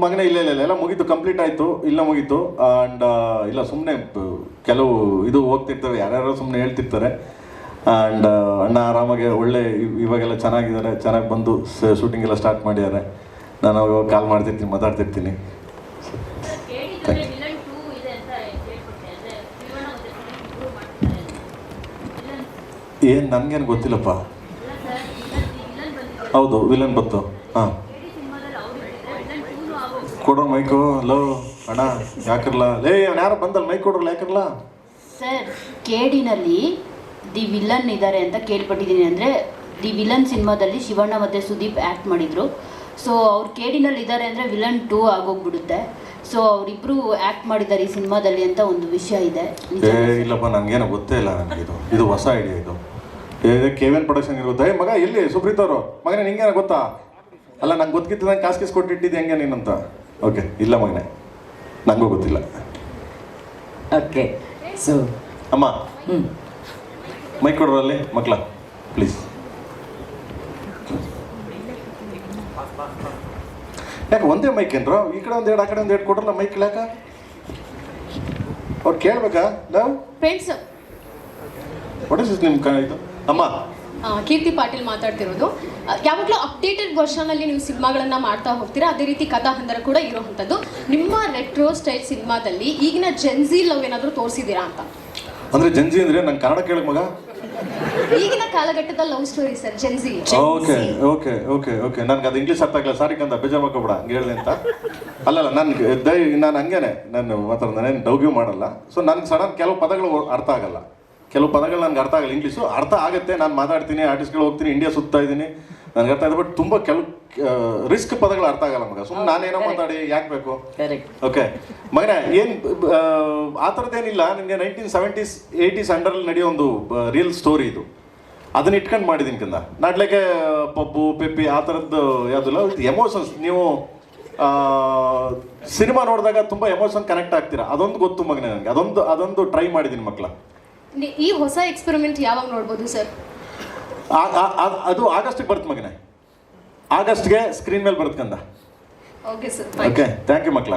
ಮಗನೇ ಇಲ್ಲ ಇಲ್ಲ ಎಲ್ಲ ಮುಗೀತು ಕಂಪ್ಲೀಟ್ ಆಯಿತು, ಇಲ್ಲ ಮುಗೀತು. ಆ್ಯಂಡ್ ಇಲ್ಲ ಸುಮ್ಮನೆ ಕೆಲವು ಇದು ಹೋಗ್ತಿರ್ತವೆ, ಯಾರ್ಯಾರೋ ಸುಮ್ಮನೆ ಹೇಳ್ತಿರ್ತಾರೆ. ಆ್ಯಂಡ್ ಅಣ್ಣ ಆರಾಮಾಗಿ ಒಳ್ಳೆ ಇವ್- ಇವಾಗೆಲ್ಲ ಚೆನ್ನಾಗಿದ್ದಾರೆ, ಚೆನ್ನಾಗಿ ಬಂದು ಶೂಟಿಂಗ್ ಎಲ್ಲ ಸ್ಟಾರ್ಟ್ ಮಾಡಿದ್ದಾರೆ. ನಾನು ಅವಾಗ ಕಾಲ್ ಮಾಡ್ತಿರ್ತೀನಿ, ಮಾತಾಡ್ತಿರ್ತೀನಿ. ಏನು, ನನಗೇನು ಗೊತ್ತಿಲ್ಲಪ್ಪ? ಹೌದು ವಿಲನ್ ಬತ್ತು ಹಾಂ ಕೇಳಿ ಸಿನಿಮಾದಲ್ಲಿ ಅವ್ರು ಹೇಳಿದ್ರೆ ವಿಲನ್ ಕೊಡೋ ಮೈಕು ಹಲೋ ಅಣ್ಣ ಯಾಕಿರ್ಲ? ಲೇ ಅವ್ನು ಯಾರು ಬಂದಲ್ಲ ಮೈಕ್ ಕೊಡ್ರಲ್ಲ ಯಾಕಿರ್ಲ? ಸರ್ ಕೇಡಿನಲ್ಲಿ ದಿ ವಿಲನ್ ಇದ್ದಾರೆ ಅಂತ ಕೇಳ್ಪಟ್ಟಿದ್ದೀನಿ. ಅಂದರೆ ದಿ ವಿಲನ್ ಸಿನಿಮಾದಲ್ಲಿ ಶಿವಣ್ಣ ಮತ್ತು ಸುದೀಪ್ ಆ್ಯಕ್ಟ್ ಮಾಡಿದರು. ಸೊ ಅವ್ರು ಕೇಡಿನಲ್ಲಿ ಇದ್ದಾರೆ ಅಂದರೆ ವಿಲನ್ ಟೂ ಆಗೋಗ್ಬಿಡುತ್ತೆ. ಸೊ ಅವರಿಬ್ಬರು ಆ್ಯಕ್ಟ್ ಮಾಡಿದ್ದಾರೆ ಈ ಸಿನಿಮಾದಲ್ಲಿ ಅಂತ ಒಂದು ವಿಷಯ ಇದೆ. ಏ ಇಲ್ಲಪ್ಪ ನನಗೇನು ಗೊತ್ತೇ ಇಲ್ಲ ನನಗೆ ಇದು. ಇದು ಹೊಸ ಐಡಿಯಾ ಇದು. ಏ ಕೆವಿಎನ್ ಪ್ರೊಡಕ್ಷನ್ ಇರುತ್ತೆ ಏ ಮಗ ಎಲ್ಲಿ ಸುಪ್ರೀತ್ ಅವರು. ಮಗನೇ ನಿಂಗೇನ ಗೊತ್ತಾ? ಅಲ್ಲ ನಂಗೆ ಗೊತ್ತಿತ್ತು ನಂಗೆ ಕಾಸು ಕೀಸ್ ಕೊಟ್ಟಿಟ್ಟಿದ್ದು ಹೆಂಗೆ ನೀನಂತ? ಓಕೆ ಇಲ್ಲ ಮಗನೇ. ನನಗೂ ಗೊತ್ತಿಲ್ಲ. ಓಕೆ ಸೊ ಅಮ್ಮ ಹ್ಞೂ ಮೈಕ್ ಕೊಡ್ರಲ್ಲಿ ಮಕ್ಕಳ ಪ್ಲೀಸ್ ಯಾಕೆ ಒಂದೇ ಮೈಕ್ ಏನ್ರು? ಈ ಕಡೆ ಒಂದು ಎರಡು ಆ ಕಡೆ ಒಂದು ಎರಡು ಕೊಡ್ರಲ್ಲ ಮೈಕ್ ಯಾಕ ಅವ್ರು ಕೇಳ್ಬೇಕಾ? ನಾವು? ಫ್ರೆಂಡ್ಸ್ ವಾಟ್ ಇಸ್ ನಿಮ್ಮ ಇದು? ಅಮ್ಮ ಕೀರ್ತಿ ಪಾಟೀಲ್ ಮಾತಾಡ್ತಿರೋದು. ಯಾವಾಗಲೂ ಅಪ್ಡೇಟೆಡ್ ವರ್ಷನಲ್ಲಿ ನೀವು ಸಿನಿಮಾಗಳನ್ನ ಮಾಡ್ತಾ ಹೋಗ್ತೀರಾ? ಅದೇ ರೀತಿ ಕಥಾ ಹಂದರ ಕೂಡ ಇರೋವಂಥದ್ದು. ನಿಮ್ಮ ರೆಟ್ರೋ ಸ್ಟೈಲ್ ಸಿನಿಮಾದಲ್ಲಿ ಈಗಿನ ಜೆನ್ಜಿ ಲವ್ ಏನಾದರೂ ತೋರಿಸಿದೀರಾ ಅಂತ? ಅಂದ್ರೆ ಜೆನ್ಜಿ ಅಂದ್ರೆ ನಂಗೆ ಕನ್ನಡ ಕೇಳಕ್ ಮಗ. ಈಗಿನ ಕಾಲಘಟ್ಟದ love story sir Gen Z okay okay okay okay ನನ್ಗೆ ಅದು ಇಂಗ್ಲೀಷ್ ಅರ್ಥ ಆಗಲ್ಲ ಸಾರಿ ಕಂದ ಬೇಜಾರ್ ಮಾಡ್ಕೊಬೇಡ ಹಂಗೆ ಹೇಳಿದೆ ಅಂತ. ಅಲ್ಲಲ್ಲ ನನ್ಗೆ ದಯ ನಾನು ಹಂಗೇನೆ. ನಾನು ಮಾತಾಡ್ದೆ ಡೌಗ್ಯೂ ಮಾಡಲ್ಲ. ಸೊ ನನ್ಗೆ ಸಡನ್ ಕೆಲವು ಪದಗಳು ಅರ್ಥ ಆಗಲ್ಲ. ಕೆಲವು ಪದಗಳು ನನಗೆ ಅರ್ಥ ಆಗಲ್ಲ. ಇಂಗ್ಲೀಷು ಅರ್ಥ ಆಗುತ್ತೆ. ನಾನು ಮಾತಾಡ್ತೀನಿ ಆರ್ಟಿಸ್ಟ್ಗಳು ಹೋಗ್ತೀನಿ ಇಂಡಿಯಾ ಸುತ್ತಾ ಇದ್ದೀನಿ. ನನಗೆ ಅರ್ಥ ಆಯ್ತು ಬಟ್ ತುಂಬ ಕೆಲವು ರಿಸ್ಕ್ ಪದಗಳು ಅರ್ಥ ಆಗಲ್ಲ ಮಗ ಸುಮ್ಮನೆ ನಾನೇನೋ ಮಾತಾಡಿ ಯಾಕೆ ಬೇಕು? ಕರೆಕ್ಟ್ ಓಕೆ ಮಗನೇ ಏನು ಆ ಥರದ್ದೇನಿಲ್ಲ ನಿಮಗೆ ನೈನ್ಟೀನ್ ಸೆವೆಂಟೀಸ್ ಏಯ್ಟೀಸ್ ಅಂಡರಲ್ಲಿ ನಡೆಯೋ ಒಂದು ರಿಯಲ್ ಸ್ಟೋರಿ ಇದು. ಅದನ್ನ ಇಟ್ಕೊಂಡು ಮಾಡಿದ್ದೀನಿ ಕಿಂತ ನಾಟ್ಲಿಕ್ಕೆ ಪಬ್ಬು ಪೆಪ್ಪಿ ಆ ಥರದ್ದು ಯಾವುದಿಲ್ಲ ಎಮೋಷನ್ಸ್ ನೀವು ಸಿನಿಮಾ ನೋಡಿದಾಗ ತುಂಬ ಎಮೋಷನ್ ಕನೆಕ್ಟ್ ಆಗ್ತೀರಾ? ಅದೊಂದು ಗೊತ್ತು ಮಗನೇ ನನಗೆ. ಅದೊಂದು ಅದೊಂದು ಟ್ರೈ ಮಾಡಿದ್ದೀನಿ ಮಕ್ಕಳ ಈ ಹೊಸ ಎಕ್ಸ್ಪೆರಿಮೆಂಟ್ ಯಾವಾಗ ನೋಡ್ಬೋದು ಸರ್ ಅದು ಆಗಸ್ಟ್ಗೆ ಬರುತ್ತೆ ಮಗನೇ. ಆಗಸ್ಟ್ಗೆ ಸ್ಕ್ರೀನ್ ಮೇಲೆ ಬರುತ್ತೆ ಕಂದ. Okay sir okay thank you ಮಕ್ಕಳ.